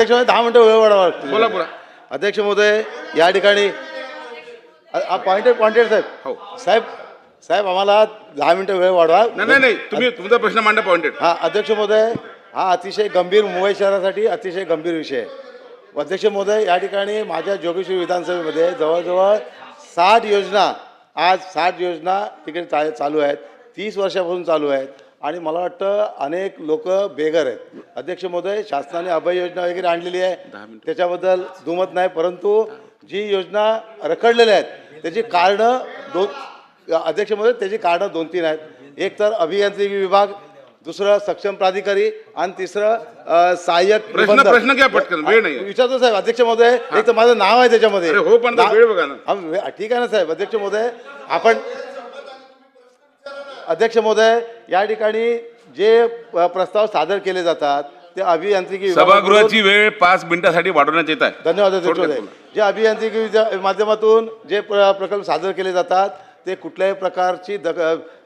अध्यक्ष महोदय, दहा मिनिटं वेळ वाढवा लागतो. बोला बोला अध्यक्ष महोदय या ठिकाणी पॉइंटेड पॉइंटेड हो. साहेब. साहेब साहेब आम्हाला दहा मिनिटं वेळ वाढवा. नाही नाही नाही तुम्ही तुमचा प्रश्न मांडा पॉइंटेड हा अध्यक्ष महोदय हा अतिशय गंभीर मुंबई शहरासाठी अतिशय गंभीर विषय आहे. अध्यक्ष महोदय या ठिकाणी माझ्या जोगेश्वरी विधानसभेमध्ये जवळजवळ साठ योजना आज साठ योजना तिकडे चा चालू आहेत. तीस वर्षापासून चालू आहेत. आणि मला वाटतं अनेक लोक बेघर आहेत. अध्यक्ष महोदय शासनाने अभय योजना वगैरे आणलेली आहे. त्याच्याबद्दल दुमत नाही परंतु जी योजना रखडलेल्या आहेत त्याची कारणं दोन अध्यक्ष महोदय त्याची कारणं दोन तीन आहेत. एक तर अभियांत्रिकी विभाग दुसरं सक्षम प्राधिकारी आणि तिसरं सहाय्यक प्रश्न- घ्या पटकन, वेळ नाहीये. विचारतो साहेब अध्यक्ष महोदय एक तर माझं नाव आहे त्याच्यामध्ये. हो, पण वेळ बघा ना. ठीक आहे ना साहेब अध्यक्ष महोदय आपण अध्यक्ष महोदय या ठिकाणी जे प्रस्ताव सादर केले जातात ते अभियांत्रिकी सभागृहाची वेळ पाच मिनिटासाठी वाढवण्यात येत आहे. धन्यवाद अध्यक्ष. जे अभियांत्रिकी माध्यमातून जे प्र- प्रकल्प सादर केले जातात ते कुठल्याही प्रकारची दक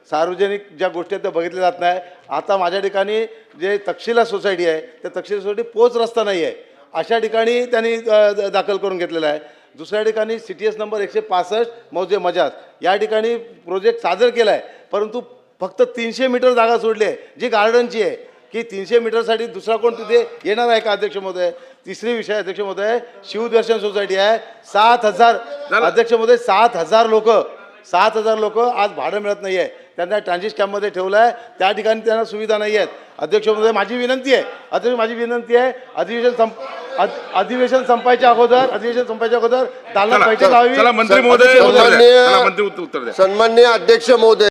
सार्वजनिक ज्या गोष्टी आहेत त्या बघितल्या जात नाही. आता माझ्या ठिकाणी जे तक्षशिला सोसायटी आहे त्या तक्षशिला सोसायटी पोच रस्ता नाही आहे. अशा ठिकाणी त्यांनी दाखल करून घेतलेला आहे. दुसऱ्या ठिकाणी सी टी एस नंबर एकशे पासष्ट मौजे मजाज या ठिकाणी प्रोजेक्ट सादर केला आहे परंतु फक्त तीनशे मीटर जागा सोडली आहे जी गार्डनची आहे. की तीनशे मीटरसाठी दुसरा कोण तिथे येणार आहे का अध्यक्ष महोदय? तिसरी विषय अध्यक्ष महोदय शिवदर्शन सोसायटी आहे. सात हजार. अध्यक्ष महोदय सात हजार लोक सात हजार लोक आज भाडं मिळत नाही आहे त्यांना ट्रान्झिट कॅम्पमध्ये ठेवलं आहे त्या ठिकाणी त्यांना सुविधा नाही आहेत अध्यक्ष महोदय माझी विनंती आहे. अध्यक्ष माझी विनंती आहे अधिवेशन संप अध- अधिवेशन संपायच्या अगोदर अधिवेशन संपायच्या अगोदर दालनात चला बैठक लावावी. मंत्री महोदय सन्मान्य अध्यक्ष महोदय.